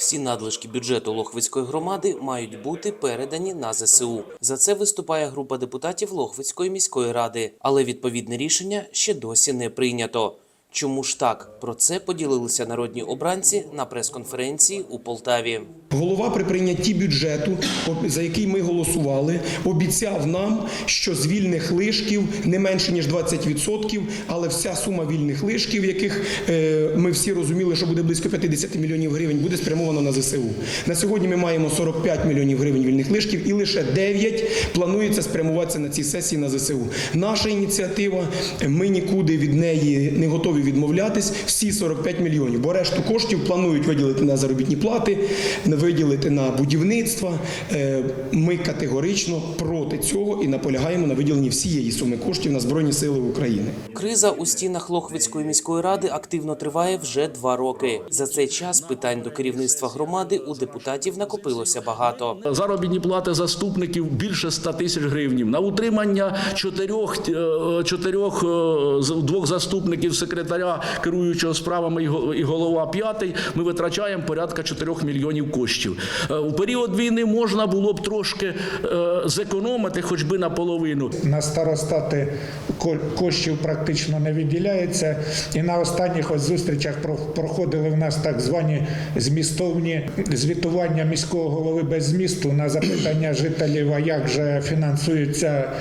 Всі надлишки бюджету Лохвицької громади мають бути передані на ЗСУ. За це виступає група депутатів Лохвицької міської ради, але відповідне рішення ще досі не прийнято. Чому ж так? Про це поділилися народні обранці на прес-конференції у Полтаві. Голова при прийнятті бюджету, за який ми голосували, обіцяв нам, що з вільних лишків не менше ніж 20%, але вся сума вільних лишків, яких е, ми всі розуміли, що буде близько 50 мільйонів гривень, буде спрямовано на ЗСУ. На сьогодні ми маємо 45 мільйонів гривень вільних лишків, і лише 9 планується спрямуватися на ці сесії на ЗСУ. Наша ініціатива, ми нікуди від неї не готові відмовлятись. Всі 45 мільйонів, бо решту коштів планують виділити на заробітні плати, виділити на будівництво. Е, Ми категорично проти цього і наполягаємо на виділенні всієї суми коштів на Збройні Сили України. Криза у стінах Лохвицької міської ради активно триває вже два роки. За цей час питань до керівництва громади у депутатів накопилося багато. Заробітні плати заступників більше 100 тисяч гривнів. На утримання чотирьох, е, чотирьох е, з- двох заступників секретаря керуючого справами і голова п'ятий. Ми витрачаємо порядка 4 мільйонів коштів. Е, У період війни можна було б трошки е, зекономити, хоч би наполовину. На старостати ко- коштів практично не виділяється. І на останніх ось зустрічах проходили в нас так звані змістовні звітування міського голови без змісту на запитання жителів, а як же фінансуються,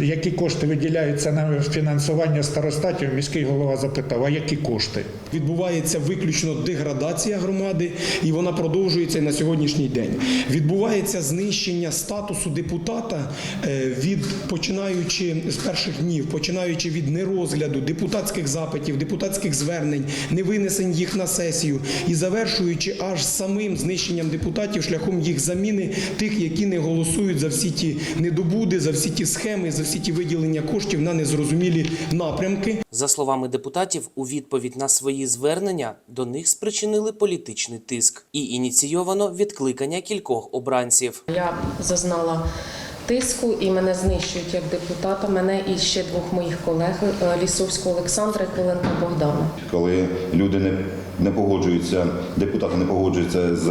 які кошти виділяються на фінансування старостатів. Міський голова запитав, а які кошти? Відбувається виключно деградація громади, і вона продовжується на сьогоднішній день. Відбувається знищення статусу депутата е, від починаючи з перших днів, починаючи від нерозгляду депутатських запитів, депутатських звернень, невинесень їх на сесію і завершуючи аж самим знищенням депутатів шляхом їх заміни тих, які не голосують за всі ті недобуди, за всі ті схеми, за всі ті виділення коштів на незрозумілі напрямки. За словами депутатів, у відповідь на свої звернення до них спричинили політичний тиск і ініційовано відкликання кількох обранців. Я зазнала тиску і мене знищують як депутата. Мене і ще двох моїх колег е, Лісовського Олександра і Коленка Богдана. коли люди не, не погоджуються, депутати не погоджуються з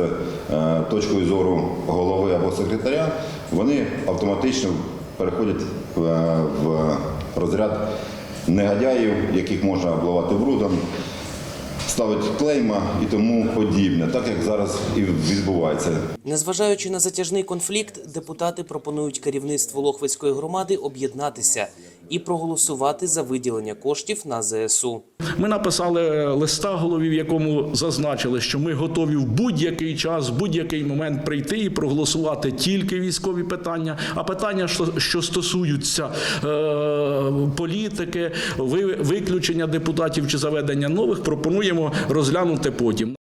е, точкою зору голови або секретаря, вони автоматично переходять в, в розряд негодяїв, яких можна обливати брудом, ставить клейма і тому подібне, так як зараз і відбувається. Незважаючи на затяжний конфлікт, депутати пропонують керівництву Лохвицької громади об'єднатися і проголосувати за виділення коштів на ЗСУ. Ми написали листа голові, в якому зазначили, що ми готові в будь-який час, в будь-який момент прийти і проголосувати тільки військові питання. А питання, що, що стосуються е, політики, ви- виключення депутатів чи заведення нових, пропонуємо розглянути потім.